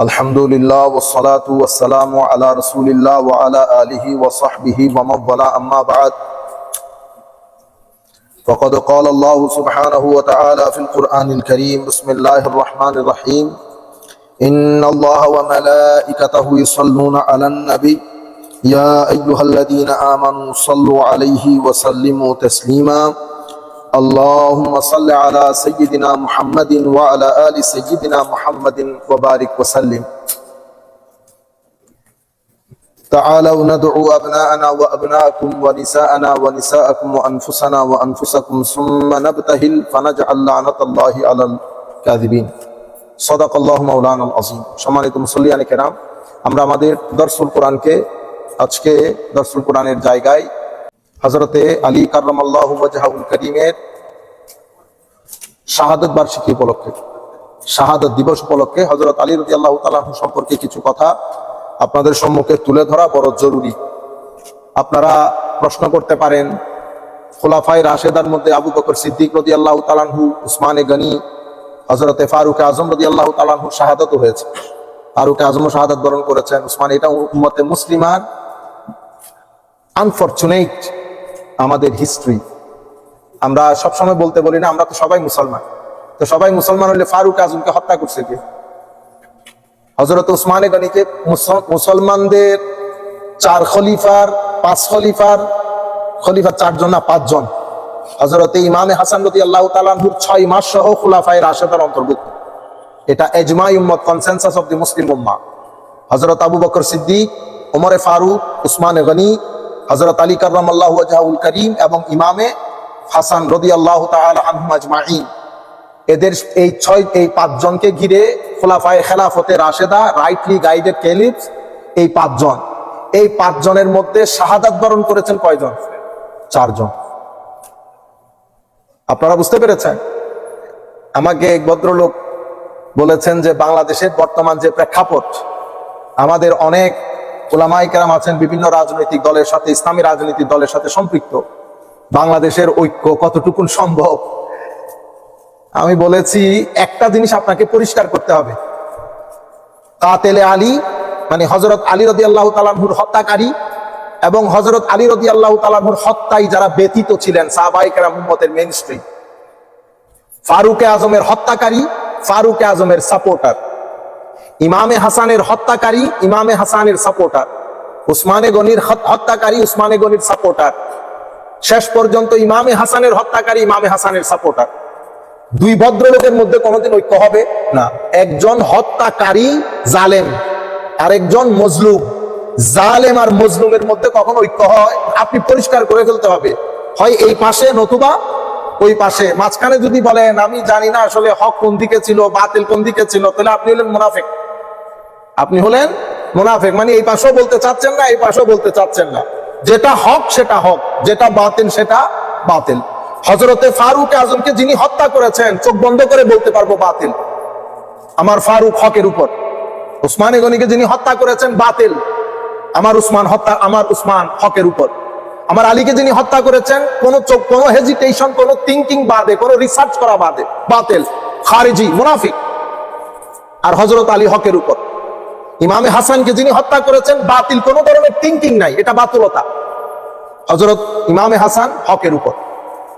الحمد لله والصلاة والسلام على رسول الله وعلى آله وصحبه ومن والاه. أما بعد فقد قال الله سبحانه وتعالى في القرآن الكريم بسم الله الرحمن الرحيم إن الله وملائكته يصلون على النبي يا أيها الذين آمنوا صلوا عليه وسلموا تسليما اللهم صل على سيدنا محمد وعلى آل سيدنا محمد وبارك وسلم تعالوا ندعو أبناءنا وأبناءكم ونساءنا ونساءكم وأنفسنا وأنفسكم ثم نبتهل فنجعل لعنة الله على الكاذبين صدق الله مولانا العظيم সম্মানিত মুসল্লিয়ানে কেরাম আমরা আমাদের দর্সুল কোরআনকে আজকে দর্সুল কোরআনের জায়গায় হজরতে আলী কার্লামাল্লাহ করিমের শাহাদত বার্ষিকী উপলক্ষে, শাহাদত দিবস উপলক্ষে হজরত আলী রদি আল্লাহ তালাহ সম্পর্কে কিছু কথা আপনাদের সম্মুখে তুলে ধরা বড় জরুরি। আপনারা প্রশ্ন করতে পারেন খোলাফাই রাশেদার মধ্যে আবু বকর সিদ্দিক রদি আল্লাহ তালাহু উসমানে গনি হজরতে ফারুক আজম রদি আল্লাহ তালাহু শাহাদত হয়েছে। ফারুক আজম শাহাদত বরণ করেছেন, উসমান, এটা উম্মতে মুসলিমার আনফর্চুনেট আমাদের হিস্ট্রি আমরা সবসময় বলতে বলি না, আমরা তো সবাই মুসলমান। তো সবাই মুসলমান হলে ফারুক আজমকে হত্যা করছে কে? হজরত উসমানে গনিকে মুসলমানদের চার খলিফার, পাঁচ খলিফার খলিফার চারজন না, পাঁচজন। হজরত ইমামে হাসান রতি আল্লাহ তালাহুর ছয় মাস সহ খুলাফায় রাশেদার অন্তর্ভুক্ত। এটা এজমাই উম্মত কনসেনসাস অব দি মুসলিম উম্মা হজরত আবু বকর সিদ্দিক, ওমরে ফারুক উসমানে গনি হজরত আলী কার্রাম আল্লাহ ওয়াজাহুল করিম এবং ইমামে হাসান রদি আল্লাহ আজমাইন এদের এই ছয়, এই পাঁচজনকে ঘিরে খোলাফায় খেলাফতে রাশেদা, রাইটলি গাইডেড কেলিপস এই পাঁচজন। এই পাঁচজনের মধ্যে শাহাদাত বরণ করেছেন কয়জন? চারজন। আপনারা বুঝতে পেরেছেন? আমাকে এক ভদ্রলোক বলেছেন যে বাংলাদেশের বর্তমান যে প্রেক্ষাপট, আমাদের অনেক ওলামাই কেরাম আছেন বিভিন্ন রাজনৈতিক দলের সাথে, ইসলামী রাজনৈতিক দলের সাথে সম্পৃক্ত। বাংলাদেশের ঐক্য কতটুকুন সম্ভব? আমি বলেছি, একটা জিনিস আপনাকে পরিষ্কার করতে হবে। কাতেলে আলী মানে হজরত আলী রদি আল্লাহ তালাহুর হত্যাকারী এবং হজরত আলী রদি আল্লাহ তালাহুর হত্যায় যারা ব্যতীত ছিলেন সাহবাইকেরা মুম্মতের মেন স্ট্রিম ফারুকে আজমের হত্যাকারী, ফারুকে আজমের সাপোর্টার ইমামে হাসানের হত্যাকারী, ইমামে হাসানের সাপোর্টার। উসমানে গনির হত্যাকারী, উসমানে গনির সাপোর্টার। শেষ পর্যন্ত ইমামে হাসানের হত্যাকারী, ইমামে হাসানের সাপোর্টার। দুই ভদ্রলোকের মধ্যে কোনোদিন ঐক্য হবে? না। একজন হত্যাকারী, জালেম। আরেকজন মজলুম। জালেম আর মজলুমের মধ্যে কখন ঐক্য হয়? আপনি পরিষ্কার করে ফেলতে হবে। হয় এই পাশে নতুবা ওই পাশে। মাঝখানে যদি বলেন, আমি জানি না আসলে হক কোন দিকে ছিল, বাতিল কোন দিকে ছিল, তাহলে আপনি হলেন মুনাফেক। আপনি হলেন মুনাফেক। মানে এই পাশেও বলতে চাচ্ছেন না, এই পাশেও বলতে চাচ্ছেন না। যেটা হক, সেটা হক। যেটা বাতিল, সেটা বাতিল। হজরতে ফারুক আজমকে যিনি হত্যা করেছেন, চোখ বন্ধ করে বলতে পারব বাতিল। আমার ফারুক হকের উপর। উসমানে গনিকে যিনি হত্যা করেছেন, বাতিল। আমার উসমান হত্যা, আমার উসমান হকের উপর। আমার আলীকে যিনি হত্যা করেছেন, কোন চোখ, কোনো হেজিটেশন কোনো থিঙ্কিং বাদে, কোনো রিসার্চ করা বাদে, বাতিল, খারিজি, মুনাফিক। আর হজরত আলী হকের উপর। ইমামে হাসানকে যিনি হত্যা করেছেন, বাতিল, কোন ধরনের থিঙ্কিং নাই, এটা বাতুলতা। হজরত ইমামে হাসান হকের উপর।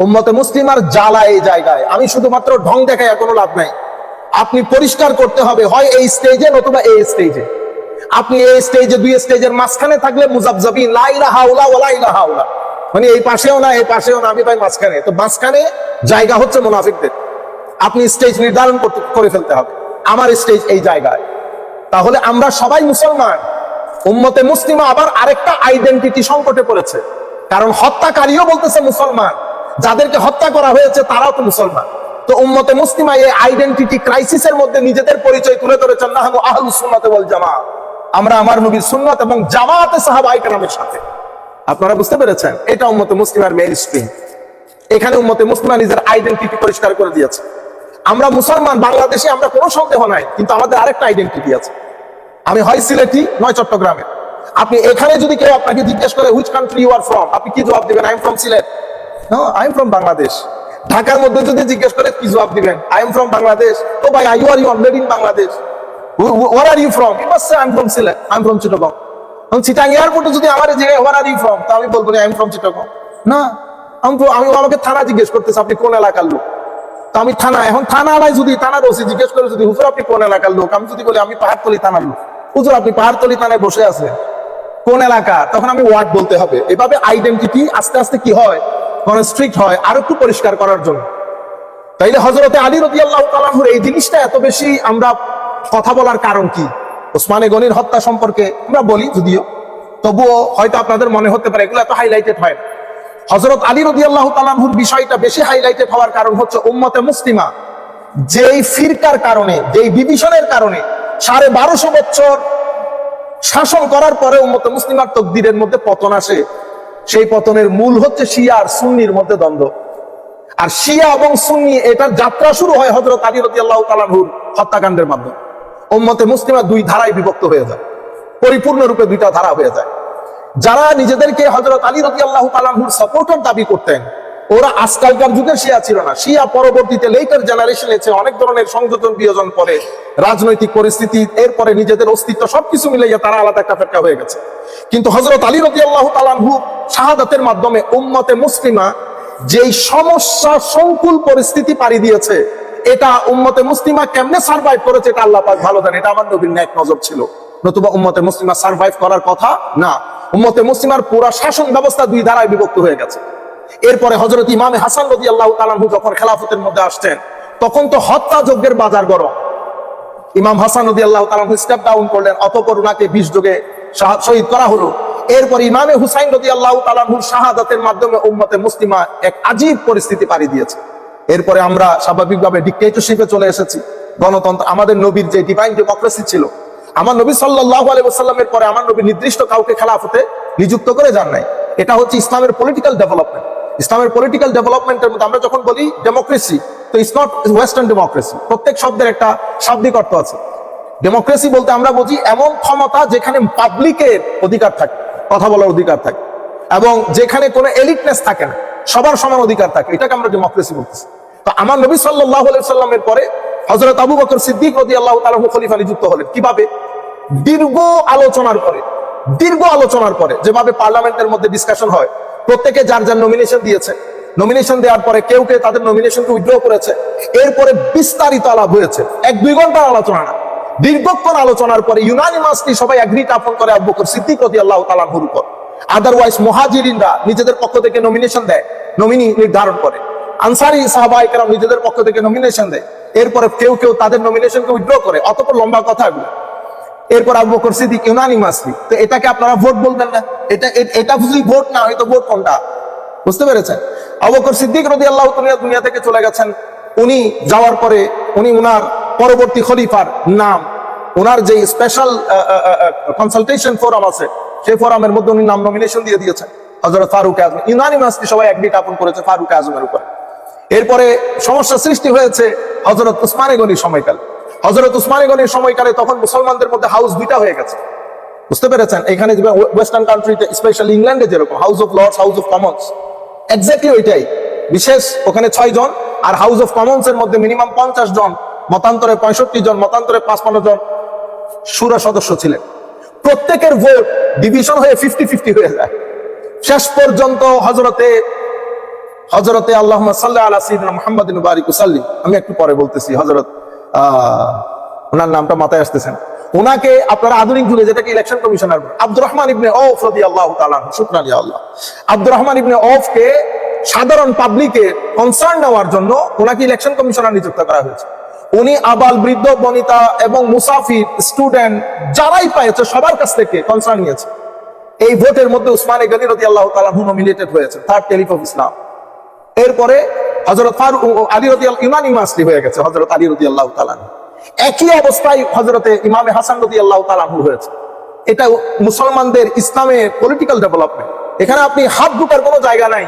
উম্মতে মুসলিম আর জ্বালা এই জায়গায়। আমি শুধুমাত্র ঢং আর কোনো লাভ নাই। আপনি পরিষ্কার করতে হবে, হয় এই স্টেজে নতুবা এই স্টেজে আপনি এই স্টেজে দুই স্টেজের মাঝখানে থাকলে মুজাবজাবিন লা ইলাহা ইল্লা ওয়া লা ইলাহা ইল্লা মানে এই পাশেও না, এই পাশেও না, আমি ভাই মাঝখানে। তো মাঝখানে জায়গা হচ্ছে মুনাফিকদের। আপনি স্টেজ নির্ধারণ করে ফেলতে হবে। আমার স্টেজ এই জায়গায়। তাহলে আমরা সবাই মুসলমান। উম্মতে মুসলিমা আবার আরেকটা আইডেন্টিটি সংকটে পড়েছে। কারণ হত্যাকারীও বলতেছে মুসলমান। যাদেরকে হত্যা করা হয়েছে, তারাও তো মুসলমান। তো উম্মতে মুসলিমা এই আইডেন্টিটি ক্রাইসিসের মধ্যে নিজেদের পরিচয় তুলে ধরেছেন। না আহলু সুন্নাতে বল জামা আমরা আমার নবীর সুন্নাত এবং জামাতে সাহাবাই কেরামের সাথে। আপনারা বুঝতে পেরেছেন? এটা উম্মতে মুসলিমার মেইন স্ট্রিম এখানে উম্মতে মুসলিমা নিজের আইডেন্টিটি পরিষ্কার করে দিয়েছে। আমরা মুসলমান, বাংলাদেশে আমরা কোনো সন্দেহ নাই, কিন্তু আমাদের আরেকটা আইডেন্টিটি আছে। আমি হয় সিলেটি, নয় চট্টগ্রামে। আপনি এখানে যদি কেউ আপনাকে জিজ্ঞেস করে which country you are from আপনি কি জবাব দিবেন I am from Sylhet I am from Bangladesh. ঢাকার মধ্যে যদি জিজ্ঞেস করে, কি জবাব দিবেন? I am from Bangladesh. ও ভাই I you are you made in Bangladesh? You from you must say I am from Sylhet I am from Chittagong এখন চিটাং এয়ারপোর্টে যদি আমার যে ওয়ার আর ইউ ফ্রম তা আমি বলব আই এম ফ্রম চিটাগং না, আমি আমি আমাকে থানা জিজ্ঞেস করতেছি, আপনি কোন এলাকার লোক? তো আমি থানা, এখন থানায় যদি থানার ওসি জিজ্ঞেস করে যদি, হুজুর, আপনি কোন এলাকার লোক? আমি যদি বলি, আমি পাহাড়তলি থানার লোক। হুজুর, আপনি পাহাড়তলি থানায় বসে আছেন? কোন এলাকা? তখন আমি ওয়ার্ড বলতে হবে। এভাবে আইডেন্টিটি আস্তে আস্তে কি হয়? স্ট্রিক্ট হয়, আর একটু পরিষ্কার করার জন্য। তাইলে হজরতে আলী রদি আল্লাহ এই জিনিসটা এত বেশি আমরা কথা বলার কারণ কি? ওসমানে গনির হত্যা সম্পর্কে আমরা বলি যদিও। তবুও হয়তো আপনাদের মনে হতে পারে, এগুলো এত হাইলাইটেড হয় না। হজরত আলী রদি আল্লাহ তালাহুর বিষয়টা বেশি হাইলাইটেড হওয়ার কারণ হচ্ছে উম্মতে মুসলিমা যেই ফিরকার কারণে, যেই বিভীষণের কারণে সাড়ে বারোশো বছর শাসন করার পরে উম্মতে মুসলিমার তকদিরের মধ্যে পতন আসে। সেই পতনের মূল হচ্ছে শিয়া আর সুন্নির মধ্যে দ্বন্দ্ব। আর শিয়া এবং সুন্নি এটার যাত্রা শুরু হয় হজরত আলী রতি আল্লাহ তালাহুর হত্যাকাণ্ডের মাধ্যমে। উম্মতে মুসলিমা দুই ধারায় বিভক্ত হয়ে যায়। পরিপূর্ণরূপে দুইটা ধারা হয়ে যায়। যারা নিজেদেরকে হজরত আলী রতি আল্লাহ তালাহুর সাপোর্টার দাবি করতেন, ওরা আজকালকার যুগের শিয়া ছিল না। শিয়া পরবর্তীতে লেটার জেনারেশন এসে অনেক ধরনের সংযোজন বিয়োজন পরে রাজনৈতিক পরিস্থিতি, এরপরে নিজেদের অস্তিত্ব সবকিছু মিলাইয়া তারা আলাদা একটা ফেরকা হয়ে গেছে। কিন্তু হজরত আলী রতি আল্লাহ তালাহু শাহাদাতের মাধ্যমে উম্মতে মুসলিমা যেই সমস্যা, সংকুল পরিস্থিতি পাড়ি দিয়েছে এটা উম্মতে মুসলিমা কেমনে সার্ভাইভ করেছে এটা আল্লাহ পাক ভালো জানে এটা আমার নবীর ন্যাক নজর ছিল। নতুবা উম্মতে মুসলিমা সার্ভাইভ করার কথা না। উম্মতে মুসলিমার পুরা শাসন ব্যবস্থা দুই ধারায় বিভক্ত হয়ে গেছে। এরপরে হজরত ইমামে হাসান রদি আল্লাহ তালাহু যখন খেলাফতের মধ্যে আসছেন, তখন তো হত্যা যজ্ঞের বাজার গরম। ইমাম হাসান রদি আল্লাহ তালাহু স্টেপ ডাউন করলেন, অতপর উনাকে বিষ যোগে শহীদ করা হলো। এরপর ইমামে হুসাইন রদি আল্লাহ তালাহুর শাহাদাতের মাধ্যমে উম্মতে মুসলিমা এক আজীব পরিস্থিতি পাড়ি দিয়েছে। এরপরে আমরা স্বাভাবিকভাবে ডিক্টেটরশিপে চলে এসেছি। গণতন্ত্র, আমাদের নবীর যে ডিভাইন ডেমোক্রেসি ছিল, আমার নবী সাল্লাহ আলাইসাল্লামের পরে আমার নবী নির্দিষ্ট কাউকে খেলাফতে নিযুক্ত করে যান নাই। এটা হচ্ছে ইসলামের পলিটিক্যাল ডেভেলপমেন্ট ইসলামের পলিটিক্যাল ডেভেলপমেন্টের মধ্যে আমরা যখন বলি ডেমোক্রেসি তো ইটস নট ওয়েস্টার্ন ডেমোক্রেসি প্রত্যেক শব্দের একটা শাব্দিক অর্থ আছে। ডেমোক্রেসি বলতে আমরা বুঝি এমন ক্ষমতা যেখানে পাবলিকের অধিকার থাকে, কথা বলার অধিকার থাকে, এবং যেখানে কোনো এলিটনেস থাকে না। সবার সমান অধিকার থাকে, এটাকে আমরা ডেমোক্রেসি বলতেছি। তো আমার নবী সাল্লাহ সাল্লামের পরে হজরত আবু বকর সিদ্দিক রদি আল্লাহ তালাহু খলিফা নিযুক্ত হলেন। কীভাবে? দীর্ঘ আলোচনার পরে, দীর্ঘ আলোচনার পরে, যেভাবে পার্লামেন্টের মধ্যে ডিসকাশন হয়, প্রত্যেকে যার যার নমিনেশন দিয়েছে নমিনেশন দেওয়ার পরে কেউ কেউ তাদের নমিনেশনকে উইথড্র করেছে, এরপরে বিস্তারিত আলাপ হয়েছে। এক দুই ঘণ্টার আলোচনা না। দীর্ঘক্ষণ আলোচনার পরে ইউনানিমাসলি সবাই অ্যাগ্রি আপন করে আবু বকর সিদ্দিক রদি আল্লাহ তালাহুর উপর। আদারওয়াইজ মহাজিরিনরা নিজেদের পক্ষ থেকে নমিনেশন দেয় নমিনি নির্ধারণ করে। আনসারি সাহাবাহিকেরা নিজেদের পক্ষ থেকে নমিনেশন দেয়। এরপরে কেউ কেউ তাদের নমিনেশনকে উইথড্র করে, অতপর লম্বা কথা এগুলো। এরপর আবু বকর সিদ্দিক ইউনানিমাসলি তো এটাকে আপনারা ভোট বলবেন না। এটা এটা বুঝলি ভোট না হয়তো ভোট কোনটা? বুঝতে পেরেছেন? আবু বকর সিদ্দিক রদি আল্লাহ দুনিয়া থেকে চলে গেছেন। উনি যাওয়ার পরে, উনি উনার পরবর্তী খলিফার নাম ওনার যে স্পেশাল কনসালটেশন ফোরাম আছে সেই ফোরামের মধ্যে উনি নাম নমিনেশন দিয়ে দিয়েছেন। হজরত ফারুক আজম। ইউনানিমাসলি সবাই একদিক আপন করেছে ফারুক আজমের উপর। এরপরে সমস্যা সৃষ্টি হয়েছে হজরত উসমানে গনির সময়কালে। হজরত উসমানে গনির সময়কালে তখন মুসলমানদের মধ্যে হাউস দুইটা হয়ে গেছে। বুঝতে পেরেছেন? এখানে ওয়েস্টার্ন কান্ট্রিতে স্পেশালি ইংল্যান্ডে যেরকম House of Lords House of Commons exactly ওইটাই। বিশেষ ওখানে ছয় জন আর হাউস অফ কমন্স এর মধ্যে মিনিমাম পঞ্চাশ জন, মতান্তরে পঁয়ষট্টি জন, মতান্তরে পাঁচপান্ন জন সুরা সদস্য ছিলেন। প্রত্যেকের ভোট ডিভিশন হয়ে ফিফটি ফিফটি হয়ে যায়। শেষ পর্যন্ত হজরতে হজরতে আল্লাহ সাল্লাহ আমি একটু পরে বলতেছি হজরত ওনার নামটা মাথায় আসতেছেন ওনাকে আপনারা আধুনিক যুগে যেটাকে ইলেকশন কমিশনার আব্দুর রহমান ইবনে ওফ রদি আল্লাহ শুকরান আল্লাহ। আব্দুর রহমান ইবনে ওফকে সাধারণ পাবলিকে কনসার্ন নেওয়ার জন্য ওনাকে ইলেকশন কমিশনার নিযুক্ত করা হয়েছে। উনি আবাল বৃদ্ধ, বনিতা এবং মুসাফির স্টুডেন্ট যারাই পাইছে সবার কাছ থেকে কনসার্ন নিয়েছে। এই ভোটের মধ্যে উসমানে গনি রদি আল্লাহ তাআলা নমিনেটেড হয়েছে থার্ড টেলিফ অফ ইসলাম এরপরে হজরত ফারুক আলী রদি ইমাম ইমাসলি হয়ে গেছে হজরত আলী রদি আল্লাহ তালান একই অবস্থায় হজরতে ইমামে হাসান রতি আল্লাহ তালাহু হয়েছে। এটা মুসলমানদের ইসলামের পলিটিক্যাল ডেভেলপমেন্ট এখানে আপনি হাত ঢুকার কোনো জায়গা নাই।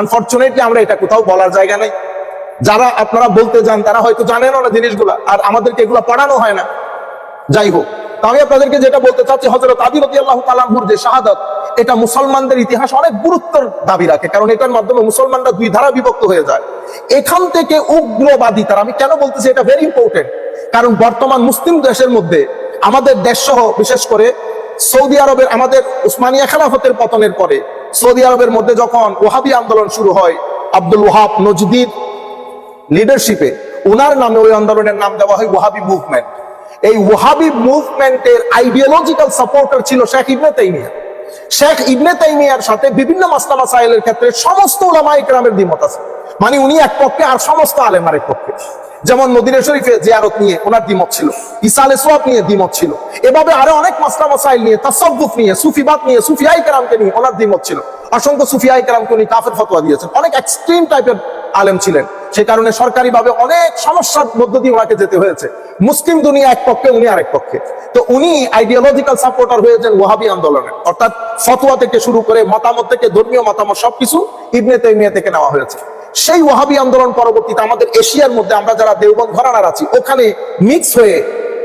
আনফর্চুনেটলি আমরা এটা কোথাও বলার জায়গা নাই। যারা আপনারা বলতে যান, তারা হয়তো জানেনও না জিনিসগুলা, আর আমাদেরকে এগুলো পড়ানো হয় না। যাই হোক, তো আমি আপনাদেরকে যেটা বলতে চাচ্ছি হজরত আদিরতি আল্লাহ তালাহুর যে শাহাদত, এটা মুসলমানদের ইতিহাস অনেক গুরুত্বর দাবি রাখে, কারণ এটার মাধ্যমে মুসলমানরা দুই ধারা বিভক্ত হয়ে যায়। এখান থেকে উগ্রবাদী তারা, আমি কেন বলতেছি এটা ভেরি ইম্পর্টেন্ট কারণ বর্তমান মুসলিম দেশের মধ্যে আমাদের দেশ সহ বিশেষ করে সৌদি আরবের, আমাদের উসমানিয়া খেলাফতের পতনের পরে, সৌদি আরবের মধ্যে যখন ওহাবি আন্দোলন শুরু হয়, আব্দুল ওহাব নজদির লিডারশিপে ওনার নামে ওই আন্দোলনের নাম দেওয়া হয় ওয়াহাবি মুভমেন্ট এই ওয়াহাবি মুভমেন্টের আইডিওলজিক্যাল সাপোর্টার ছিল শেখ ইবনে তাইমিয়া। শেখ ইবনে তাইমিয়ার সাথে বিভিন্ন মাসলা মাসাইলের ক্ষেত্রে সমস্ত ওলামা ইকরামের দ্বিমত আছে। মানে উনি এক পক্ষে আর সমস্ত আলেম আরেক পক্ষে। যেমন নদিরে শরীফে জিয়ারত নিয়ে ওনার দ্বিমত ছিল ইসালে সোয়াব নিয়ে দ্বিমত ছিল, এভাবে আরও অনেক মাসলা মাসাইল নিয়ে, তাসব্বুফ নিয়ে সুফিবাদ নিয়ে সুফিয়াই কেরামকে নিয়ে ওনার দ্বিমত ছিল। অসংখ্য সুফিয়াই কেরামকে উনি কাফের ফতোয়া দিয়েছেন। অনেক এক্সট্রিম টাইপের আলেম ছিলেন। সে কারণে সরকারিভাবে অনেক সমস্যার মধ্য দিয়ে ওনাকে যেতে হয়েছে। মুসলিম দুনিয়া এক পক্ষে, উনি আরেক পক্ষে। তো উনি আইডিওলজিক্যাল সাপোর্টার হয়েছেন ওয়াহাবি আন্দোলনের অর্থাৎ ফতোয়া থেকে শুরু করে মতামত থেকে ধর্মীয় মতামত সবকিছু ইবনে তেমিয়া থেকে নেওয়া হয়েছে। সেই ওয়াহাবি আন্দোলন পরবর্তীতে আমাদের এশিয়ার মধ্যে আমরা যারা দেওবন ঘরানার আছি, ওখানে মিক্স হয়ে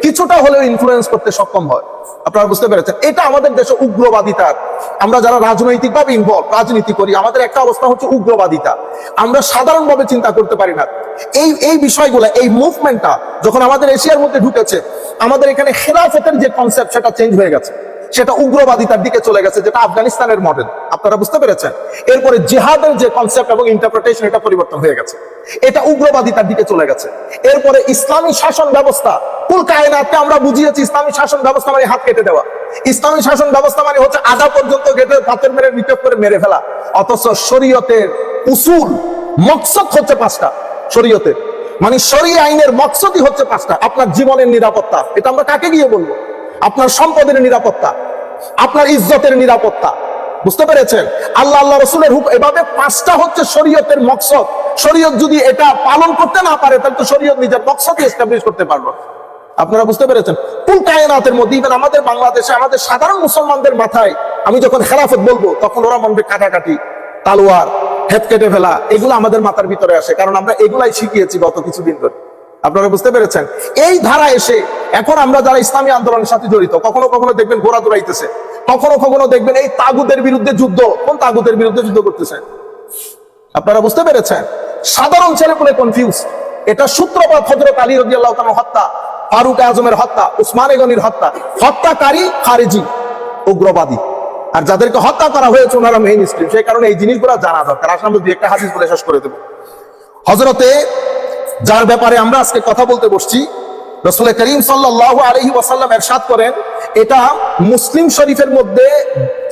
কিছুটা হলেও ইনফ্লুয়েন্স করতে সক্ষম হয়। আপনারা বুঝতে পেরেছেন? এটা আমাদের দেশে উগ্রবাদিতার আমরা যারা রাজনৈতিক ভাবে ইনভলভ রাজনীতি করি, আমাদের একটা অবস্থা হচ্ছে উগ্রবাদিতা। আমরা সাধারণভাবে চিন্তা করতে পারি না। এই এই বিষয়গুলো, এই মুভমেন্টটা যখন আমাদের এশিয়ার মধ্যে ঢুকেছে, আমাদের এখানে খেলাফতের যে কনসেপ্ট সেটা চেঞ্জ হয়ে গেছে। সেটা উগ্রবাদিতার দিকে চলে গেছে, যেটা আফগানিস্তানের মডেল আপনারা বুঝতে পেরেছেন? এরপরে জেহাদের যে কনসেপ্ট এবং ইন্টারপ্রিটেশন এটা পরিবর্তন হয়ে গেছে। এটা উগ্রবাদিতার দিকে চলে গেছে। এরপরে ইসলামী শাসন ব্যবস্থা কুল কায়নাতকে আমরা বুঝিয়েছি, ইসলামী শাসন ব্যবস্থা মানে হাত কেটে দেওয়া। ইসলামী শাসন ব্যবস্থা মানে হচ্ছে আধা পর্যন্ত গেটে পাথর মেরে নিক্ষেপ করে মেরে ফেলা। অথচ শরীয়তের উসুল, মকসদ হচ্ছে পাঁচটা, শরীয়তের। মানে শরী আইনের মকসদই হচ্ছে পাঁচটা, আপনার জীবনের নিরাপত্তা। এটা আমরা কাকে গিয়ে বলব? আপনার সম্পদের নিরাপত্তা, আপনার ইজ্জতের নিরাপত্তা। বুঝতে পেরেছেন? আল্লাহ আল্লাহ রসুলের হুক এভাবে পাঁচটা হচ্ছে শরীয়তের মকসদ। শরীয়ত যদি এটা পালন করতে না পারে, তাহলে তো শরীয়ত নিজের মকসদই এস্টাবলিশ করতে পারল। আপনারা বুঝতে পেরেছেন? কুল কায়নাতের মধ্যে ইভেন আমাদের বাংলাদেশে, আমাদের সাধারণ মুসলমানদের মাথায় আমি যখন খেলাফত বলব, তখন ওরা মনবে কাটাকাটি, তালোয়ার হেত কেটে ফেলা, এগুলো আমাদের মাথার ভিতরে আসে, কারণ আমরা এগুলাই শিখিয়েছি গত কিছুদিন ধরে। আপনারা বুঝতে পেরেছেন? এই ধারা এসে এখন আমরা যারা ইসলামী আন্দোলনের সাথে জড়িত, কখনো কখনো দেখবেন ঘোরা দৌড়াইতেছে, কখনো কখনো দেখবেন এই তাগুদের বিরুদ্ধে যুদ্ধ, কোন তাগুদের বিরুদ্ধে যুদ্ধ করতেছেন আপনারা বুঝতে পেরেছেন? সাধারণ ছেলেপুলে কনফিউজ এটা সূত্রপাত হজরত আলী রবি আল্লাহ হত্যা ফারুক আজমের হত্যা, উসমান গনির হত্যা, হত্যাকারী খারেজি, উগ্রবাদী। আর যাদেরকে হত্যা করা হয়েছে, ওনারা মেইন স্ট্রিম সেই কারণে এই জিনিসগুলো জানা দরকার। আসলে আমরা দুই একটা হাদিস বলে শেষ করে দেবো। হজরতে যার ব্যাপারে আমরা আজকে কথা বলতে বসছি রসুল করিম সাল্লাহ আলহি ওয়াসাল্লাম এরশাদ করেন, এটা মুসলিম শরীফের মধ্যে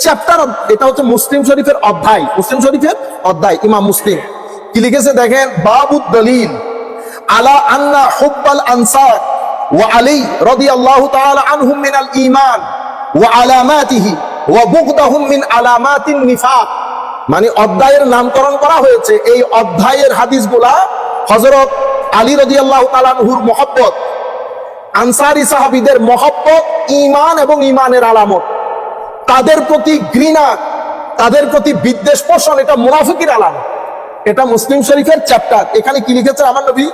চ্যাপ্টার এটা হচ্ছে মুসলিম শরীফের অধ্যায়। মুসলিম শরীফের অধ্যায়, ইমাম মুসলিম। কি লিখেছে দেখেন? বাবুদ দলিল। আলা আন্না হুব্বাল আনসার। রাদিয়াল্লাহু তাআলা আনহুম মিনাল ঈমান ওয়া আলামাতিহি ওয়া বুগদাহুম মিন আলামাতিন নিফাক। মানে অধ্যায়ের নামকরণ করা হয়েছে। এই অধ্যায়ের হাদিসগুলা হযরত আলী রাদিয়াল্লাহু তাআলা আনহুর মহব্বত। আনসারি সাহাবীদের মহব্বত ঈমান এবং ঈমানের আলামত। তাদের প্রতি ঘৃণা, তাদের প্রতি বিদ্বেষ পোষণ, এটা মুনাফিকের আলামত। এটা মুসলিম শরীফের চ্যাপ্টার এখানে কি লিখেছে আমার নবী?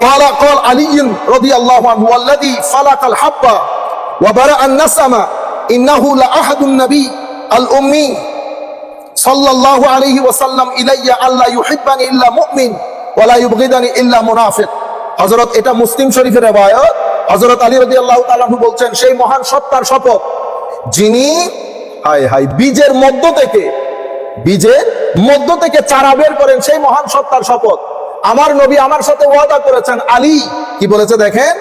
قال قال علي رضي الله عنه والذي فلق الحبة وبرأ النسم إنه لأحد النبي الأمي صلى الله عليه وسلم إلي ألا يحبني إلا مؤمن ولا يبغضني إلا منافق হযরত এটা মুসলিম শরীফের রেবায়ত হযরত আলী রাদিয়াল্লাহু তাআলা বলছেন সেই মহান সত্তার শপথ যিনি হায় হায় বীজের মধ্য থেকে বীজের মধ্য থেকে চারা বের করেন সেই মহান সত্তার শপথ আমার নবী আমার সাথে ওয়াদা করেছেন আলী। কি বলেছে দেখেন?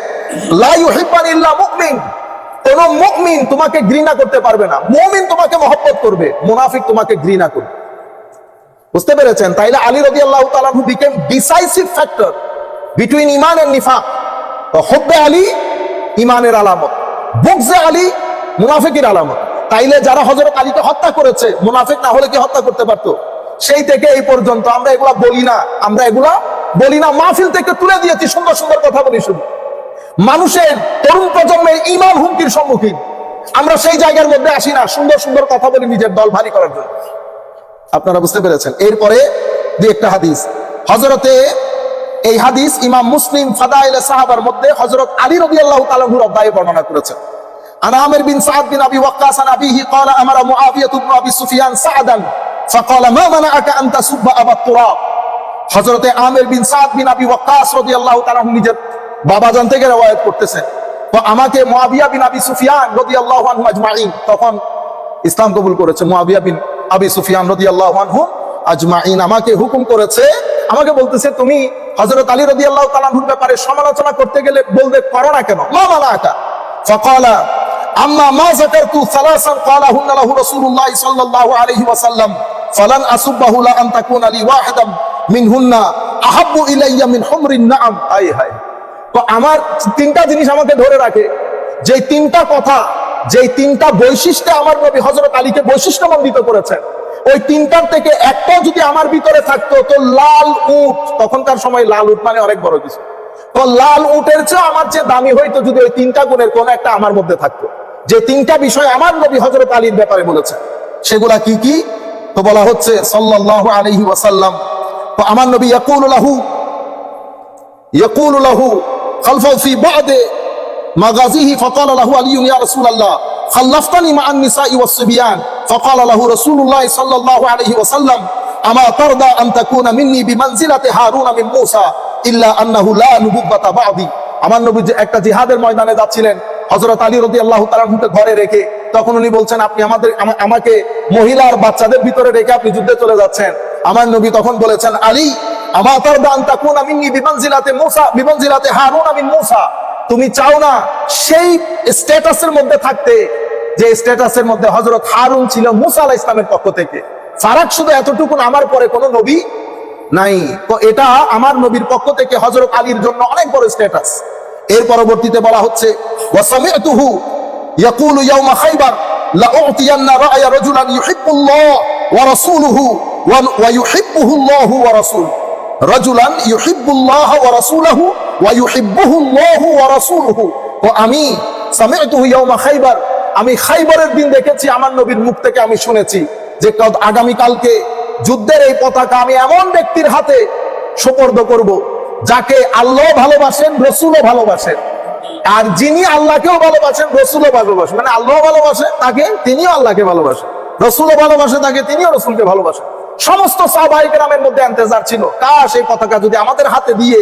কোন মুমিন তোমাকে ঘৃণা করতে পারবে না। মুমিন তোমাকে মহব্বত করবে। মুনাফিক তোমাকে ঘৃণা করবে। বুঝতে পেরেছেন? তাইলে আলী রাদিয়াল্লাহু তাআলা হু বিকেম ডিসাইসিভ ফ্যাক্টর বিটুইন ইমান এন্ড নিফাক। হব্বে আলী ইমানের আলামত। বুকজে আলী মুনাফিকের আলামত। তাইলে যারা হজরত আলীকে হত্যা করেছে, মুনাফিক না হলে কি হত্যা করতে পারতো? সেই থেকে এই পর্যন্ত আমরা এগুলা বলি না। আমরা এগুলা বলি না মাহফিল থেকে তুলে দিয়েছি সুন্দর সুন্দর কথা বলি শুধু মানুষের তরুণ প্রজন্মের ইমান হুমকির সম্মুখীন আমরা সেই জায়গার মধ্যে আসি না সুন্দর সুন্দর কথা বলি নিজের দল ভারী করার জন্য আপনারা বুঝতে পেরেছেন এরপরে দুই একটা হাদিস হজরতে এই হাদিস ইমাম মুসলিম ফাদাইল সাহাবার মধ্যে হজরত আলী রাদিয়াল্লাহু তাআলা হুর অধ্যায়ে বর্ণনা করেছেন عن عامر بن سعد بن ابي وقاص عن ابيه قال امر معاويه بن ابي سفيان سعدا فقال ما منعك ان تسب ابا التراب হজরতে আমের বিন সাদ বিন আবি ওয়াক্কাস তাআলা আনহু নিজের বাবাজান থেকে রওয়ায়াত করতেছেন তো আমাকে মুয়াবিয়া বিন আবি সুফিয়ান রাদিয়াল্লাহু আনহু আজমাইন তখন ইসলাম কবুল করেছে। মুয়াবিয়া বিন আবি সুফিয়ান রাদিয়াল্লাহু আনহু আজমাইন আমাকে হুকুম করেছে, আমাকে বলতেছে, তুমি হযরত আলী রাদিয়াল্লাহু তাআলা আনহুর ব্যাপারে সমালোচনা করতে গেলে বলতে পারো না কেন? মা মানাকা ফাকালা, আম্মা মা যাকারতু সালাসান ক্বালাহুন্না লাহু রাসূলুল্লাহ সাল্লাল্লাহু আলাইহি ওয়াসাল্লাম, ফালান আসুব্বাহু লা আন তাকুনা লি ওয়াহিদাম মিনহুন্না আহাব্বু ইলাইয়া মিন হুমরিন নাআম। হায় হায়। আমার তিনটা জিনিস আমাকে ধরে রাখে। যে তিনটা কথা, যেই তিনটা বৈশিষ্ট্যে আমার নবী হজরত আলীকে বৈশিষ্ট্যমণ্ডিত করেছেন, ওই তিনটার থেকে একটাও যদি আমার ভিতরে থাকতো, তো লাল উট, তখনকার সময় লাল উট মানে অনেক বড় কিছু। তো লাল উটের চেয়ে আমার যে দামি হইতো যদি ওই তিনটা গুণের কোন একটা আমার মধ্যে থাকতো। যে তিনটা বিষয় আমার নবী হজরত আলীর ব্যাপারে বলেছেন, সেগুলা কি কি? তো বলা হচ্ছে, সাল্লাল্লাহু আলাইহি ওয়াসাল্লাম আমার নবী ইয়াকুল লাহু ইয়াকুল লাহু খালফাউফি বাদে মাগাজিহি ফাকাল লাহু আলী ইয়া রাসূলুল্লাহ খালফতানি মা আন নিসাই ওয়াস সিবিয়ান, ফাকাল লাহু রাসূলুল্লাহ সাল্লাল্লাহু আলাইহি ওয়াসাল্লাম, আমা তারদা আন তাকুনা মিন্নি বিমানজিলাতি হারুন মিন মূসা, ইল্লা আন্নাহু লা নুবুওয়াতা বাদি। আমার নবী যে একটা জিহাদের ময়দানে যাচ্ছিলেন, হযরত আলী রাদিয়াল্লাহু আল্লাহ তালাকে ঘরে রেখে, তখন উনি বলছেন, আপনি আমাদের আমাকে মহিলা আর বাচ্চাদের ভিতরে রেখে আপনি যুদ্ধে চলে যাচ্ছেন। আমার নবী তখন বলেছেন, আলী আমার তার দান তাকুন আমি মোসা, বিমানজিলাতে হারুন আমি মোসা। তুমি চাও না সেই স্ট্যাটাসের মধ্যে থাকতে, যে স্ট্যাটাসের মধ্যে হজরত হারুন ছিল মুসা আলাহ ইসলামের পক্ষ থেকে। ফারাক শুধু এতটুকু আমার পরে কোনো নবী নাই। তো এটা আমার নবীর পক্ষ থেকে হজরত আলীর জন্য অনেক বড় স্ট্যাটাস। এর পরবর্তীতে বলা হচ্ছে ওয়াসামি'তুহু ইয়াকুলু ইয়াউমা খাইবার লাউতিয়ান্না রা'য়া রাজুলান ইউহিব্বুল্লাহ ওয়া রাসূলুহু ওয়া ইউহিব্বুহু আল্লাহু ওয়া রাসূলুহু রাজুলান ইউহিব্বুল্লাহ ওয়া রাসূলুহু ওয়া ইউহিব্বুহু আল্লাহু ওয়া রাসূলুহু। তো আমি, সামি'তুহু ইয়াউমা খাইবার। আমি খাইবারের দিন দেখেছি, আমার নবীর মুখ থেকে আমি শুনেছি যে আগামী কালকে যুদ্ধের এই পতাকা আমি এমন ব্যক্তির হাতে সুপর্দ করব, যাকে আল্লাহ ভালোবাসেন, রসুলও ভালোবাসেন। আর যিনি আল্লাহকেও ভালোবাসেন, রসুলও ভালোবাসেন। মানে আল্লাহ ভালোবাসেন তাকে তিনিও আল্লাহকে ভালোবাসেন। রসুলও ভালোবাসে, তাকে তিনিও রসুলকে ভালোবাসেন। সমস্ত সবাই গ্রামের মধ্যে এন্তেজার ছিল। কাশ এই পতাকা যদি আমাদের হাতে দিয়ে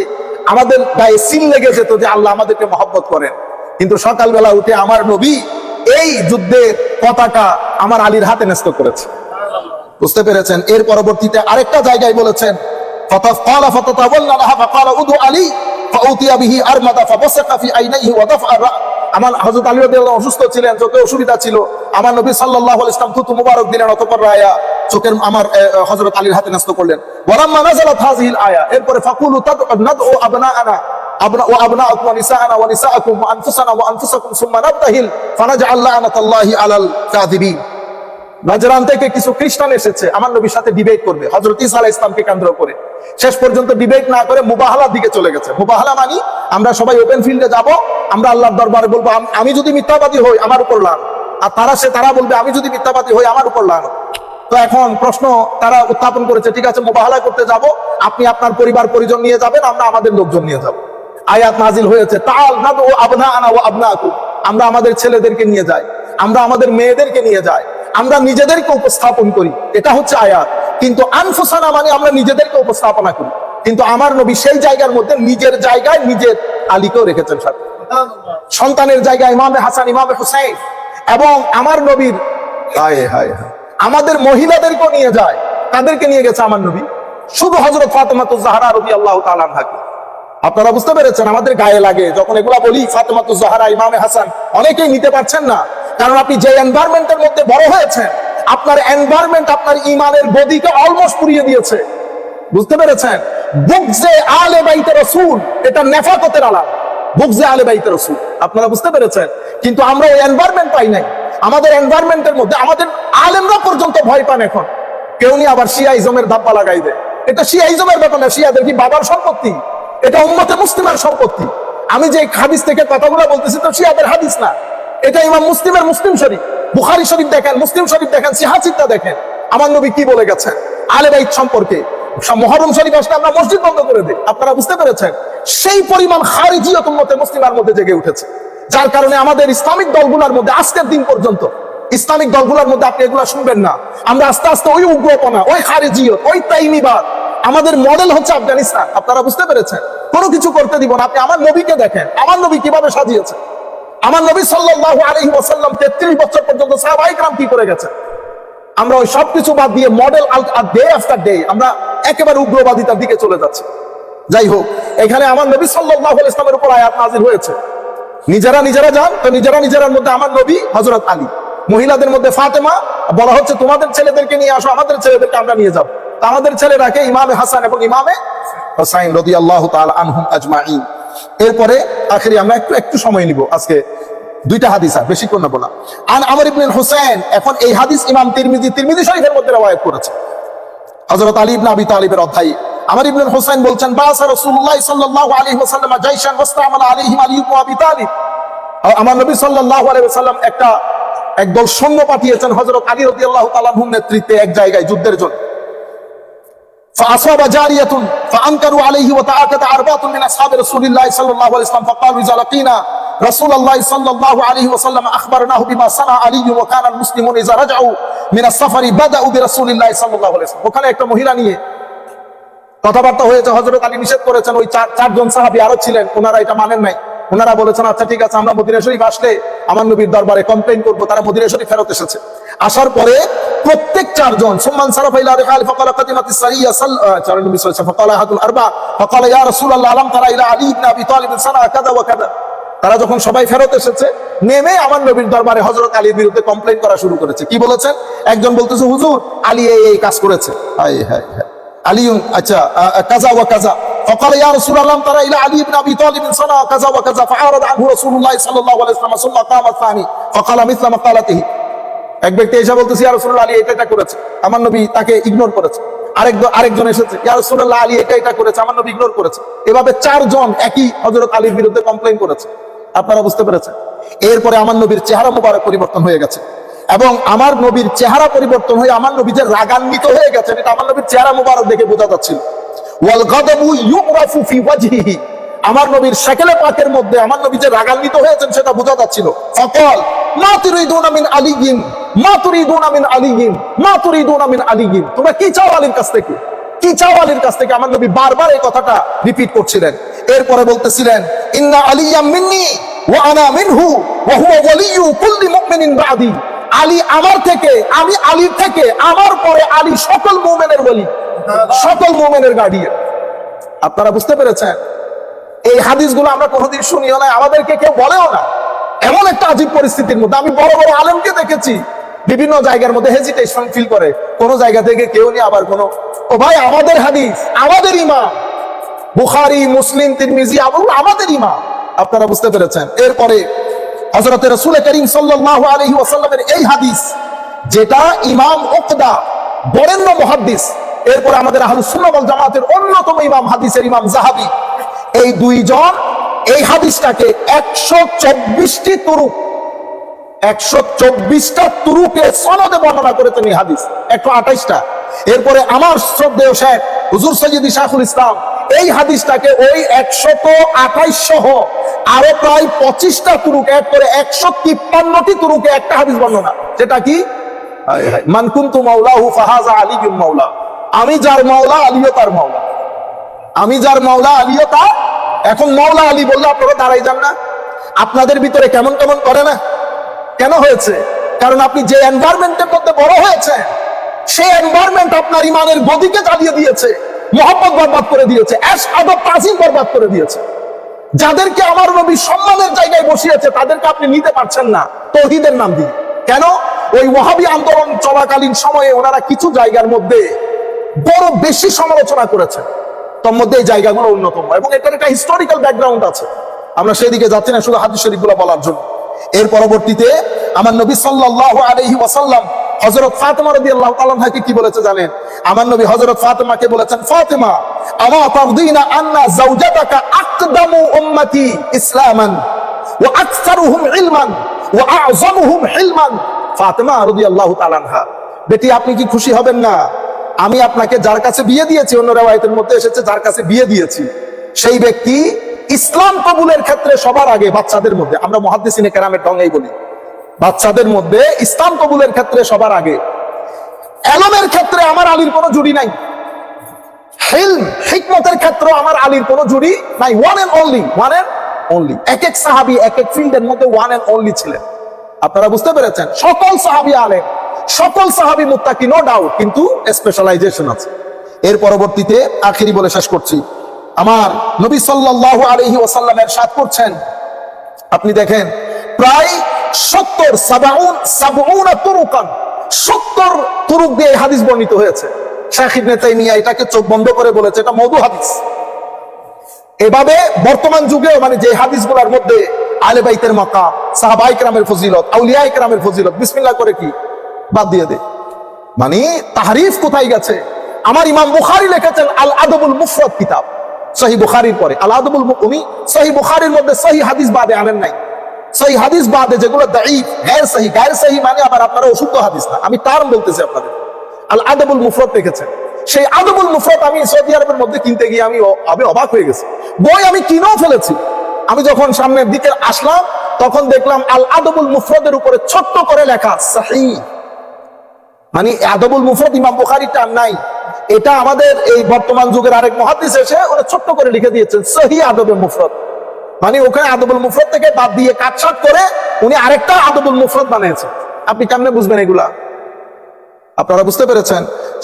আমাদের গায়ে সিন লেগে যেত যে আল্লাহ আমাদেরকে মহব্বত করেন। কিন্তু সকালবেলা উঠে আমার নবী এই যুদ্ধে পতাকা আমার আলীর হাতে ন্যস্ত করেছে। বুঝতে পেরেছেন? এর পরবর্তীতে আরেকটা জায়গায় বলেছেন আমার নবী সাল্লাহ ইসলাম থুতু মুবারক দিলেন, অতপর রায়া চোখের আমার হযরত আলীর হাতে ন্যস্ত করলেন ওয়ালাম্মা নাযালাত হাযিহিল আয়া এরপরে ফাকুলু তাদউ নাদউ আবনাআনা أبنا وأبناءكم ونساءنا ونساءكم وأنفسنا وأنفسكم ثم نبتهل فنجعل لعنة الله على الكاذبين নাজরান থেকে কিছু খ্রিস্টান এসেছে আমার নবীর সাথে ডিবেট করবে হজরত ইসা আলাহ ইসলামকে কেন্দ্র করে শেষ পর্যন্ত ডিবেট না করে মুবাহালার দিকে চলে গেছে মুবাহালা মানি আমরা সবাই ওপেন ফিল্ডে যাব আমরা আল্লাহর দরবারে বলবো আম- আমি যদি মিথ্যাবাদী হই আমার উপর লান আর তারা সে তারা বলবে আমি যদি মিথ্যাবাদী হই আমার উপর লান তো এখন প্রশ্ন তারা উত্থাপন করেছে, ঠিক আছে, মুবাহালা করতে যাব, আপনি আপনার পরিবার, পরিজন নিয়ে যাবেন, আমরা আমাদের লোকজন নিয়ে যাব। আয়াত নাজিল হয়েছে, তাল না ও আবনা আনা ও আবনা আমরা আমাদের ছেলেদেরকে নিয়ে যাই, আমরা আমাদের মেয়েদেরকে নিয়ে যাই, আমরা নিজেদেরকে উপস্থাপন করি। এটা হচ্ছে আয়াত। কিন্তু আনফুসানা মানে আমরা নিজেদেরকে উপস্থাপনা করি। কিন্তু আমার নবী সেই জায়গার মধ্যে নিজের জায়গায় নিজের আলীকেও রেখেছেন সাথে। সন্তানের জায়গায় ইমামে হাসান, ইমামে হুসাইন এবং আমার নবীর হায় হায় হায়। আমাদের মহিলাদেরকেও নিয়ে যায়। তাদেরকে নিয়ে গেছে আমার নবী। শুধু হজরত ফাতেমা তো জাহারা রবি আল্লাহ তালান থাকে আপনারা বুঝতে পেরেছেন, আমাদের গায়ে লাগে। যখন এগুলা বলি ফাতেমা তো জাহারা ইমামে হাসান, অনেকেই নিতে পারছেন না। কারণ আপনি যে এনভায়রনমেন্টের মধ্যে বড় হয়েছেন, আপনার এনভায়রনমেন্ট আপনার ইমানের গদিকে অলমোস্ট পুড়িয়ে দিয়েছে। বুঝতে পেরেছেন? বুকজে আলে বাইতে রসুল, এটা নেফাকতের আলাম বুকজে আলে বাইতে রসুল। আপনারা বুঝতে পেরেছেন? কিন্তু আমরা ওই এনভায়রনমেন্ট পাই নাই। আমাদের এনভায়রনমেন্টের মধ্যে, আমাদের আলেমরা পর্যন্ত ভয় পান এখন। কেউ নি আবার শিয়া ইজমের ধাপ্পা লাগাই দেয়। এটা শিয়া ইজমের ব্যাপার না, শিয়াদের কি বাবার সম্পত্তি? এটা উম্মতে মুসলিমের সম্পত্তি। আমি যে হাদিস থেকে কথাগুলো বলতেছি, তো শিয়াদের হাদিস না। এটা ইমাম মুসলিমের মুসলিম শরীফ। বুখারি শরীফ দেখেন, মুসলিম শরীফ দেখেন, সিহা সিহাচিত্তা দেখেন। আমার নবী কি বলে গেছেন? আলে বাইত সম্পর্কে। মহরম শরীফ আসলে আমরা মসজিদ বন্ধ করে দিই। আপনারা বুঝতে পেরেছেন? সেই পরিমাণ খারিজিয়ত মতে মুসলিমার মধ্যে জেগে উঠেছে। যার কারণে আমাদের ইসলামিক দলগুলোর মধ্যে আজকের দিন পর্যন্ত, ইসলামিক দলগুলোর মধ্যে আপনি এগুলো শুনবেন না। আমরা আস্তে আস্তে ওই উগ্রপনা, ওই খারেজিয়ত, ওই তাইমিবাদ, আমাদের মডেল হচ্ছে আফগানিস্তান। আপনারা বুঝতে পেরেছেন? কোনো কিছু করতে দিব না। আপনি আমার নবীকে দেখেন। আমার নবী কীভাবে সাজিয়েছে? আমার নবী সাল্লাহ আলহি ওসাল্লাম তেত্রিশ বছর পর্যন্ত সাহবাহিকরাম কি করে গেছে? আমরা ওই সব কিছু বাদ দিয়ে মডেল ডে আফটার ডে আমরা একেবারে উগ্রবাদিতার দিকে চলে যাচ্ছি। যাই হোক, এখানে আমার নবী সাল্লাহ ইসলামের উপর আয়াত নাজির হয়েছে। নিজেরা নিজেরা যান, তো নিজেরা নিজেরার মধ্যে আমার নবী হজরত আলী। মহিলাদের মধ্যে ফাতেমা, বলা হচ্ছে তোমাদের ছেলেদেরকে নিয়ে আসো, আমাদের ছেলেদেরকে আমরা নিয়ে যাব। আমাদের ছেলেরাকে ইমামে হাসান এবং ইমামে হোসাইন রাদিয়াল্লাহু তাআলা আনহুম আজমাইন এরপরে আখেরি আমরা একটু একটু সময় নিব আজকে। দুইটা হাদিস আর বেশিক্ষণ না। বলা আন আমর ইবনে হুসাইন, এখন এই হাদিস ইমাম তিরমিজি তিরমিজি শরীফের মধ্যে রওয়ায়াত করেছে। হযরত আলী ইবনে আবি তালিবের অধ্যায়। আমর ইবনে হুসাইন বলছেন বাসা রাসূলুল্লাহ সাল্লাল্লাহু আলাইহি ওয়াসাল্লাম জাইশান ওয়াস্তামালা আলাইহিম আলী ইবনে আবি তালিব আমার নবী সাল্লাল্লাহু আলাইহি ওয়াসাল্লাম একটা একদল সৈন্য পাঠিয়েছেন হযরত আলী রাদিয়াল্লাহু তাআলা আনহুর নেতৃত্বে এক জায়গায় যুদ্ধের জন্য فأصاب جارية فأنكروا عليه وتعاقد أربعة من أصحاب رسول الله صلى الله عليه وسلم فقالوا إذا لقينا رسول الله صلى الله عليه وسلم أخبرناه بما صنع علي وكان المسلمون إذا رجعوا من السفر بدأوا برسول الله صلى الله عليه وسلم ওখানে একটা মহিলা নিয়ে কথাবার্তা হয়েছে হজরত আলী নিষেধ করেছেন, ওই চার চারজন সাহাবি আরও ছিলেন, ওনারা এটা মানেন নাই। ওনারা বলেছেন আচ্ছা ঠিক আছে, আমরা মদিনা শরীফ আসলে আমার নবীর দরবারে কমপ্লেন করব, তারা মদিনা শরীফ ফেরত এসেছে। আসার পরে প্রত্যেক চারজন, সুম্মান আরবা তারা তারা যখন সবাই ফেরত এসেছে, নেমে আমার নবীর দরবারে হজরত আলীর বিরুদ্ধে কমপ্লেন করা শুরু করেছে। কি বলেছেন? একজন বলতেছে, হুজুর, আলী এই এই কাজ করেছে। হায় হায় হায়। আলী আচ্ছা কাজা ওয়া কাজা فقال يا رسول الله ترى الى علي بن ابي طالب صنع كذا وكذا فعارض عنه رسول الله صلى الله عليه وسلم ثم قام الثاني فقال مثل مقالته এক ব্যক্তি এসে বলতেছে ইয়া রাসূলুল্লাহ আলী এটা এটা করেছে আমার নবী তাকে ইগনোর করেছে আরেক আরেকজন এসেছে ইয়া রাসূলুল্লাহ আলী এটা এটা করেছে আমার নবী ইগনোর করেছে এভাবে চারজন একই হযরত আলীর বিরুদ্ধে কমপ্লেইন করেছে আপনারা বুঝতে পেরেছেন এরপরে আমার নবীর চেহারা মুবারক পরিবর্তন হয়ে গেছে এবং আমার নবীর চেহারা পরিবর্তন হয়ে আমার নবী যে রাগান্বিত হয়ে গেছে এটা আমার নবীর চেহারা মুবারক দেখে বোঝা যাচ্ছিল। আমার নবীর শাকেলে পাকের মধ্যে আমার নবী যে রাগান্বিত হয়েছেন, সেটা বোঝা যাচ্ছিল। ফকল, মা মা মা তোমরা কি চাও আলীর কাছ থেকে? কি চাও আলীর কাছ থেকে? আমার নবী বারবার এই কথাটা রিপিট করছিলেন। এরপরে বলতেছিলেন, ইন্না আলিয়াম মিন্নি ওয়া আনা মিনহু ওয়া হুয়া ওয়ালিয়্যু কুল্লি মুমিনিন বাদি। আলী আমার থেকে, আমি আলীর থেকে, আমার পরে আলী সকল মুমিনের বলি সকল মোমেনের গার্ডিয়ান আপনারা বুঝতে পেরেছেন? এই হাদিসগুলো আমরা কোনোদিন শুনিও না আমাদেরকে কেউ বলেও না। এমন একটা আজীব পরিস্থিতির মধ্যে, আমি বড় বড় আলেমকে দেখেছি, বিভিন্ন জায়গার মধ্যে হেজিটেশন ফিল করে। কোন জায়গা থেকে কেউ নেই, আবার কোন, ও ভাই, আমাদের হাদিস, আমাদের ইমাম। বুখারি, মুসলিম, তিরমিজি, আবু, আমাদের ইমাম। আপনারা বুঝতে পেরেছেন? এরপরে হযরত রাসূল করিম সাল্লাল্লাহু আলাইহি ওয়াসাল্লামের এই হাদিস, যেটা ইমাম উকদা, বরেণ্য মুহাদ্দিস, এরপর আমাদের আহলুস সুন্নাহ ওয়াল জামাতের অন্যতম ইমাম হাদিসের ইমাম জাহাবি এই দুইজন এই হাদিসটাকে একশো চব্বিশটি তুরুক, একশো চব্বিশটা তুরুকে সনদে বর্ণনা করেছেন এই হাদিস, একশো আঠাইশটা এরপরে আমার শ্রদ্ধেয় শেখ হুজুর সৈয়দ ইশাকুল ইসলাম, এই হাদিসটাকে ওই একশত আঠাইশ সহ আরও প্রায় পঁচিশটা তুরুক এক করে একশো তিপ্পান্নটি তুরুকে একটা হাদিস বর্ণনা। যেটা কি? মানকুন্তু মাওলাহু ফাহাজা আলী মাওলা। আমি যার মাওলা আলীও তার মাওলা। আমি যার মাওলা আলীও তার। এখন মাওলা আলী বললে আপনারা দাঁড়াই যান না। আপনাদের ভিতরে কেমন কেমন করে না? কেন হয়েছে? কারণ আপনি যে এনভায়রনমেন্টের মধ্যে বড় হয়েছে সেই এনভায়রনমেন্ট আপনার ইমানের গদিকে জ্বালিয়ে দিয়েছে মোহাম্মত বরবাদ করে দিয়েছে অ্যাশ আদব তাজিম বরবাদ করে দিয়েছে। যাদেরকে আমার নবী সম্মানের জায়গায় বসিয়েছে, তাদেরকে আপনি নিতে পারছেন না। তৌহিদের নাম দিয়ে। কেন? ওই ওয়াহাবি আন্দোলন চলাকালীন সময়ে ওনারা কিছু জায়গার মধ্যে বড় বেশি সমালোচনা করেছেন। তোর মধ্যে এই জায়গাগুলো অন্যতম এবং এটার একটা হিস্টোরিক্যাল ব্যাকগ্রাউন্ড আছে। আমরা সেদিকে যাচ্ছি না, শুধু হাদিস শরীফগুলো বলার জন্য। এর পরবর্তীতে আমার নবী সাল্লাল্লাহু আলাইহি ওয়াসাল্লাম হযরত ফাতেমা রাদিয়াল্লাহু তাআলা ভাইকে কি বলেছে জানেন? আমার নবী হযরত ফাতেমাকে বলেছেন, ফাতেমা, আমা তারদিনা আন্না যাওজাতাকা আকদামু উম্মতি ইসলামান আকসারুহুম ইলমান আযমুহুম হিলমান। ফাতেমা রাদিয়াল্লাহু তাআলা আনহা, বেটি, আপনি কি খুশি হবেন না? আমি আপনাকে যার কাছে বিয়ে দিয়েছি, অন্য রেওয়ায়তের মধ্যে এসেছে, যার কাছে বিয়ে দিয়েছি। সেই ব্যক্তি ইসলাম কবুলের ক্ষেত্রে সবার আগে বাচ্চাদের মধ্যে, আমরা মহাদ্দেসিনে কেরামের ঢঙ্গেই বলি বাচ্চাদের মধ্যে ইসলাম কবুলের ক্ষেত্রে সবার আগে। এলমের ক্ষেত্রে আমার আলীর কোনো জুড়ি নাই। হেলম, হিকমতের ক্ষেত্রে আমার আলীর কোনো জুড়ি নাই। One and only one and only এক এক সাহাবি এক এক ফিল্ডের মধ্যে ওয়ান এন্ড অনলি ছিলেন। আপনারা বুঝতে পেরেছেন? সকল সাহাবি আলেম, সকল সাহাবি মুত্তাকি নো ডাউট কিন্তু স্পেশালাইজেশন আছে। এর পরবর্তীতে আখিরি বলে শেষ করছি। আমার নবী সাল্লাল্লাহু আলাইহি ওয়াসাল্লামের সাথ করছেন আপনি দেখেন, প্রায় সত্তর সাবাউন, সাবউনা তুরুকান। সত্তর তুরুক দিয়ে এই হাদিস বর্ণিত হয়েছে। শেখ ইবনে তাইমিয়া এটাকে চোখ বন্ধ করে বলেছে, এটা মধু হাদিস। এভাবে বর্তমান যুগেও মানে যে হাদিস হাদিসগুলোর মধ্যে আলে বাইতের মাকা সাহাবাই কেরামের ফজিলত, আউলিয়া কেরামের ফজিলত, বিসমিল্লাহ করে কি? বাদ দিয়ে দে। মানে তাহারিফ কোথায় গেছে? আমার ইমাম বুখারি লিখেছেন, আল আদবুল মুফরদ কিতাব। সহি বুখারির পরে। আল আদবুল উনি সহি বুখারির মধ্যে সহি হাদিস বাদে আনেন নাই। সহি হাদিস বাদে যেগুলো দাঈফ গায়ের সহি গায়ের সহি মানে আবার আপনারা অশুদ্ধ হাদিস না। আমি টার্ম বলতেছি আপনাদের। আল আদবুল মুফরদ লিখেছেন সেই আদবুল মুফরদ আমি সৌদি আরবের মধ্যে কিনতে গিয়ে আমি আমি অবাক হয়ে গেছি। বই আমি কিনেও ফেলেছি। আমি যখন সামনের দিকে আসলাম, তখন দেখলাম আল আদবুল মুফরদের উপরে ছোট্ট করে লেখা সহি। মানে আদবুল মুফরদ ইমাম বুখারির টান নাই। এটা আমাদের এই বর্তমান যুগের আরেক মহাদিস এসে ওরা ছোট্ট করে লিখে দিয়েছেন, সহি আদবুল মুফরদ। মানে ওখানে আদবুল মুফরদ থেকে বাদ দিয়ে কাটছাট করে উনি আরেকটা আদবুল মুফরদ বানিয়েছেন। আপনি কেমনে বুঝবেন এগুলা? আপনারা বুঝতে পেরেছেন?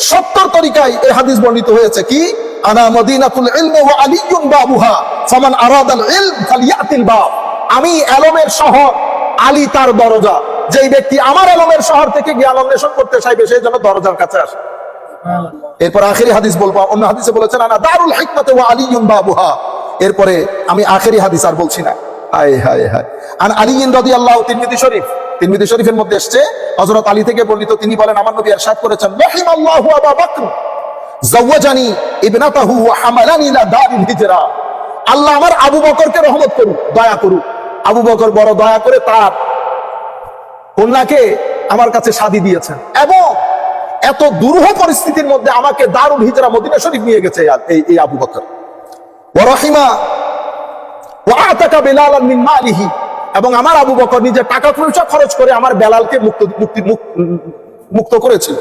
সত্তর তরিকায় এই হাদিস বর্ণিত হয়েছে কি? আনা মদিনাতুল ইলম ওয়া আলিয়ুন বাবুহা ফামান আরাদাল ইলম ফালিয়াতিল বাব। আমি এলমের শহর আলী তার দরজা। যেই ব্যক্তি আমার এলমের শহর থেকে জ্ঞান অন্বেষণ করতে চাইবে সেই জন্য দরজার কাছে আসে। এরপর আখেরি হাদিস বলব অন্য হাদিসে বলেছেন আনা দারুল হিকমতে ওয়া আলিয়ুন বাবুহা। এরপরে আমি আখেরি হাদিস আর বলছি না। হায় হায় হায়। আন আলিয়িন রাদিয়াল্লাহু তিরমিজি শরীফ। তিরমিজি শরীফের মধ্যে এসেছে, হযরত আলী থেকে বর্ণিত, তিনি বলেন, আমার নবী ইরশাদ করেছেন রাহিমাল্লাহু আবা বকর ইবনাতাহু ওয়া হামালানি ইলা দারিল হিজরা, আল্লাহ আমার আবু বকরকে রহমত করুক, দয়া করুক। আবু বকর বড় দয়া করে তার কন্যাকে আমার কাছে শাদি দিয়েছেন এবং এত দুরূহ পরিস্থিতির মধ্যে আমাকে দারুল হিজরা মদিনা শরীফ নিয়ে গেছে এই আবু বকর। ওয়ারহিমা ওয়াতাকা বেলালান মিন মালিহি। এবং আমার আবু বকর নিজের টাকা পয়সা খরচ করে আমার বেলালকে মুক্ত, মুক্তি মুক- মুক্ত করেছিল।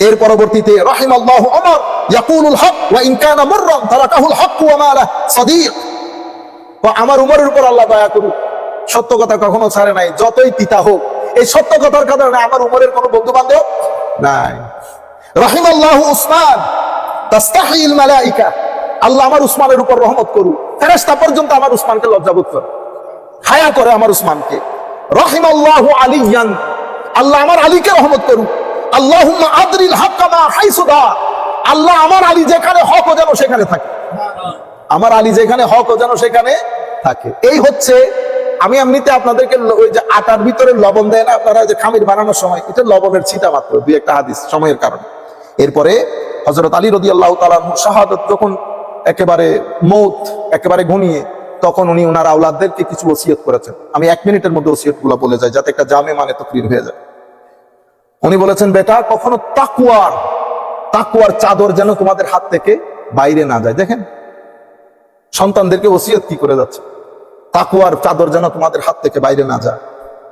এর পরবর্তীতে রাহিমাল্লাহু ওমর ইয়াকুলুল হক, ওয়া ইন কানা মুররান, তারাকাহুল হক ওয়া মা লা সাদিক। ও আমার উমরের উপর আল্লাহ দয়া করুক, সত্য কথা কখনো ছাড়ে নাই, যতই তিতা হোক, এই সত্য কথার কারণে আমার উমরের কোনো বন্ধু বান্ধব নাই। রাহিমাল্লাহু উসমান, তাস্তাহিল মালাইকা। আল্লাহ আমার উসমানের উপর রহমত করুক। ফেরেশতা পর্যন্ত আমার উসমানকে লজ্জাবোধ করে। হায়া করে আমার উসমানকে। রাহিমাল্লাহু আলিয়ান। আল্লাহ আমার আলীকে রহমত করুক। আল্লাহুম্মা আদরিল হাক্কা মা হাইসুদা আল্লাহ আমার আলী যেখানে হক ও যেন সেখানে থাকে। আমার আলী যেখানে হক ও যেন সেখানে থাকে। এই হচ্ছে, আমি এমনিতে আপনাদেরকে ওই যে আটার ভিতরে লবণ দেয় না আপনারা যে খামির বানানোর সময়, এটা লবণের ছিটা মাত্র, দুই একটা হাদিস সময়ের কারণে। এরপরে হজরত আলী রদি আল্লাহ তালাহ শাহাদত যখন একেবারে মৌত, একেবারে ঘনিয়ে, তখন উনি ওনার আওলাদদেরকে কিছু ওসিয়ত করেছেন। আমি এক মিনিটের মধ্যে ওসিয়তগুলো বলে যাই, যাতে একটা জামে মানে তো ক্লিয়ার হয়ে যায়। উনি বলেছেন, বেটা, কখনো তাকুয়ার তাকুয়ার চাদর যেন তোমাদের হাত থেকে বাইরে না যায়। দেখেন, সন্তানদেরকে ওসিয়ত কি করে যাচ্ছে? তাকুয়ার চাদর যেন তোমাদের হাত থেকে বাইরে না যায়।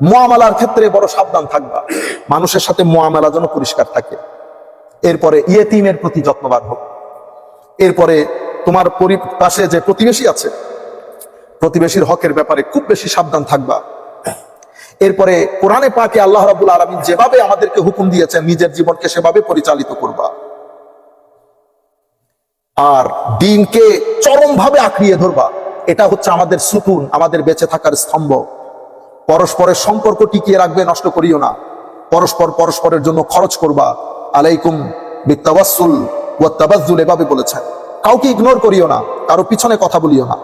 মোয়ামেলার ক্ষেত্রে বড় সাবধান থাকবা। মানুষের সাথে মোয়ামেলা যেন পরিষ্কার থাকে। এরপরে ইয়েতিমের প্রতি যত্নবান হোক। এরপরে তোমার পাশে যে প্রতিবেশী আছে, প্রতিবেশীর হকের ব্যাপারে খুব বেশি সাবধান থাকবা। এরপরে কোরআনে পাকে আল্লাহ রাবুল আলমিন যেভাবে আমাদেরকে হুকুম দিয়েছেন, নিজের জীবনকে সেভাবে পরিচালিত করবা। আর দিনকে চরমভাবে আঁকড়িয়ে ধরবা, এটা হচ্ছে আমাদের সুতুন আমাদের বেঁচে থাকার স্তম্ভ। পরস্পরের সম্পর্ক টিকিয়ে রাখবে, নষ্ট করিও না। পরস্পর পরস্পরের জন্য খরচ করবা। আলাইকুম বিত্তাবাসুল ও তাবাজুল এভাবে বলেছেন। কাউকে ইগনোর করিও না, কারও পিছনে কথা বলিও না।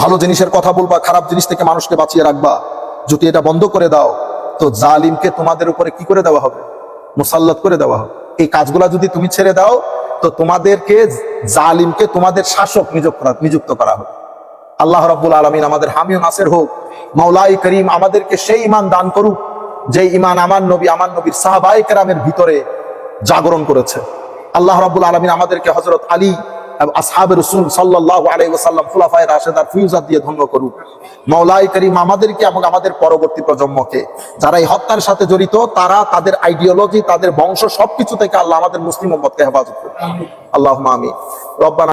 ভালো জিনিসের কথা বলবা, খারাপ জিনিস থেকে মানুষকে বাঁচিয়ে রাখবা। যদি এটা বন্ধ করে দাও, তো জালিমকে তোমাদের উপরে কি করে দেওয়া হবে? মুসাল্লাত করে দেওয়া হবে। এই কাজগুলা যদি তুমি ছেড়ে দাও, তো তোমাদেরকে জালিমকে তোমাদের শাসক নিযুক্ত করা নিযুক্ত করা হবে। আল্লাহ রাব্বুল আলমিন আমাদের হামিও নাসের হোক, মাওলাই করিম আমাদেরকে সেই ইমান দান করুক যে ইমান আমার নবী, আমার নবীর সাহাবাই কেরামের ভিতরে জাগরণ করেছে। আল্লাহ রাবুল আলমিন আমাদেরকে হজরত আলী রসুল সাল্লাহ ওসাল্লাম রাশেদার দিয়ে ধন্য করুক। মৌলাই করিম আমাদেরকে এবং আমাদের পরবর্তী প্রজন্মকে, যারা এই হত্যার সাথে জড়িত, তারা তাদের আইডিওলজি তাদের বংশ সবকিছু থেকে আল্লাহ আমাদের মুসলিম মোহাম্মদকে হেফাজত করুক। আল্লাহ রব্বানা